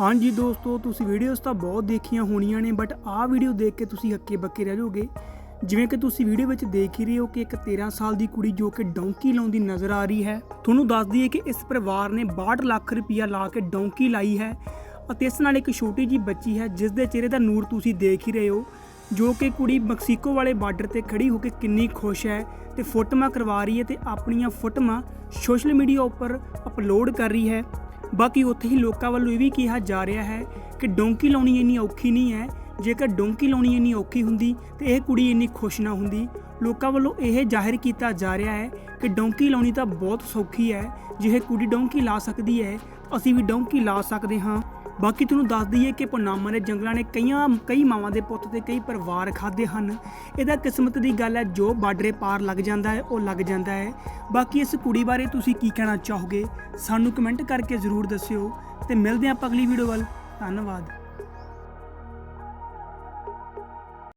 ਹਾਂਜੀ ਦੋਸਤੋ, ਤੁਸੀਂ ਵੀਡੀਓਜ਼ ਤਾਂ ਬਹੁਤ ਦੇਖੀਆਂ ਹੋਣੀਆਂ ਨੇ ਬਟ ਆਹ ਵੀਡੀਓ ਦੇਖ ਕੇ ਤੁਸੀਂ ਹੱਕੇ ਬੱਕੇ ਰਹਿ ਜਾਓਗੇ। ਜਿਵੇਂ ਕਿ ਤੁਸੀਂ ਵੀਡੀਓ ਵਿੱਚ ਦੇਖ ਹੀ ਰਹੇ ਹੋ ਕਿ ਇੱਕ 13 ਸਾਲ ਦੀ ਕੁੜੀ ਜੋ ਕਿ ਡੌਂਕੀ ਲਾਉਂਦੀ ਨਜ਼ਰ ਆ ਰਹੀ ਹੈ। ਤੁਹਾਨੂੰ ਦੱਸ ਦਈਏ ਕਿ ਇਸ ਪਰਿਵਾਰ ਨੇ 62 ਲੱਖ ਰੁਪਇਆ ਲਾ ਕੇ ਡੌਂਕੀ ਲਾਈ ਹੈ ਅਤੇ ਇਸ ਨਾਲ ਇੱਕ ਛੋਟੀ ਜੀ ਬੱਚੀ ਹੈ ਜਿਸ ਦੇ ਚਿਹਰੇ ਦਾ ਨੂਰ ਤੁਸੀਂ ਦੇਖ ਹੀ ਰਹੇ ਹੋ, ਜੋ ਕਿ ਕੁੜੀ ਮੈਕਸੀਕੋ ਵਾਲੇ ਬਾਰਡਰ ਤੇ ਖੜੀ ਹੋ ਕੇ ਕਿੰਨੀ ਖੁਸ਼ ਹੈ ਤੇ ਫੋਟੋਆਂ ਕਰਵਾ ਰਹੀ ਹੈ ਤੇ ਆਪਣੀਆਂ ਫੋਟੋਆਂ ਸੋਸ਼ਲ ਮੀਡੀਆ ਉੱਪਰ ਅਪਲੋਡ ਕਰ ਰਹੀ ਹੈ। ਬਾਕੀ ਉੱਥੇ ਹੀ ਲੋਕਾਂ ਵੱਲੋਂ ਇਹ ਵੀ ਕਿਹਾ ਜਾ ਰਿਹਾ ਹੈ ਕਿ ਡੋਂਕੀ ਲਾਉਣੀ ਇੰਨੀ ਔਖੀ ਨਹੀਂ ਹੈ। ਜੇਕਰ ਡੋਂਕੀ ਲਾਉਣੀ ਇੰਨੀ ਔਖੀ ਹੁੰਦੀ, ਤੇ ਇਹ ਕੁੜੀ ਇੰਨੀ ਖੁਸ਼ ਨਾ ਹੁੰਦੀ। ਲੋਕਾਂ ਵੱਲੋਂ ਇਹ ਜ਼ਾਹਿਰ ਕੀਤਾ ਜਾ ਰਿਹਾ ਹੈ ਕਿ ਡੋਂਕੀ ਲਾਉਣੀ ਤਾਂ ਬਹੁਤ ਸੌਖੀ ਹੈ। ਜੇ ਇਹ ਕੁੜੀ ਡੋਂਕੀ ਲਾ ਸਕਦੀ ਹੈ ਅਸੀਂ ਵੀ ਡੋਂਕੀ ਲਾ ਸਕਦੇ ਹਾਂ। ਬਾਕੀ ਤੁਹਾਨੂੰ ਦੱਸ ਦਈਏ ਕਿ ਪਨਾਮਾ ਦੇ ਜੰਗਲਾਂ ਨੇ ਕਈਆਂ, ਕਈ ਮਾਵਾਂ ਦੇ ਪੁੱਤ ਤੇ ਕਈ ਪਰਿਵਾਰ ਖਾਦੇ ਹਨ। ਇਹਦਾ ਕਿਸਮਤ ਦੀ ਗੱਲ ਹੈ, ਜੋ ਬਾਰਡਰੇ ਪਾਰ ਲੱਗ ਜਾਂਦਾ ਹੈ, ਉਹ ਲੱਗ ਜਾਂਦਾ ਹੈ। ਬਾਕੀ ਇਸ ਕੁੜੀ ਬਾਰੇ ਤੁਸੀਂ ਕੀ ਕਹਿਣਾ ਚਾਹੋਗੇ? ਸਾਨੂੰ ਕਮੈਂਟ ਕਰਕੇ ਜ਼ਰੂਰ ਦੱਸਿਓ। ਤੇ ਮਿਲਦੇ ਹਾਂ ਆਪਾਂ ਅਗਲੀ ਵੀਡੀਓ ਵੱਲ। ਧੰਨਵਾਦ।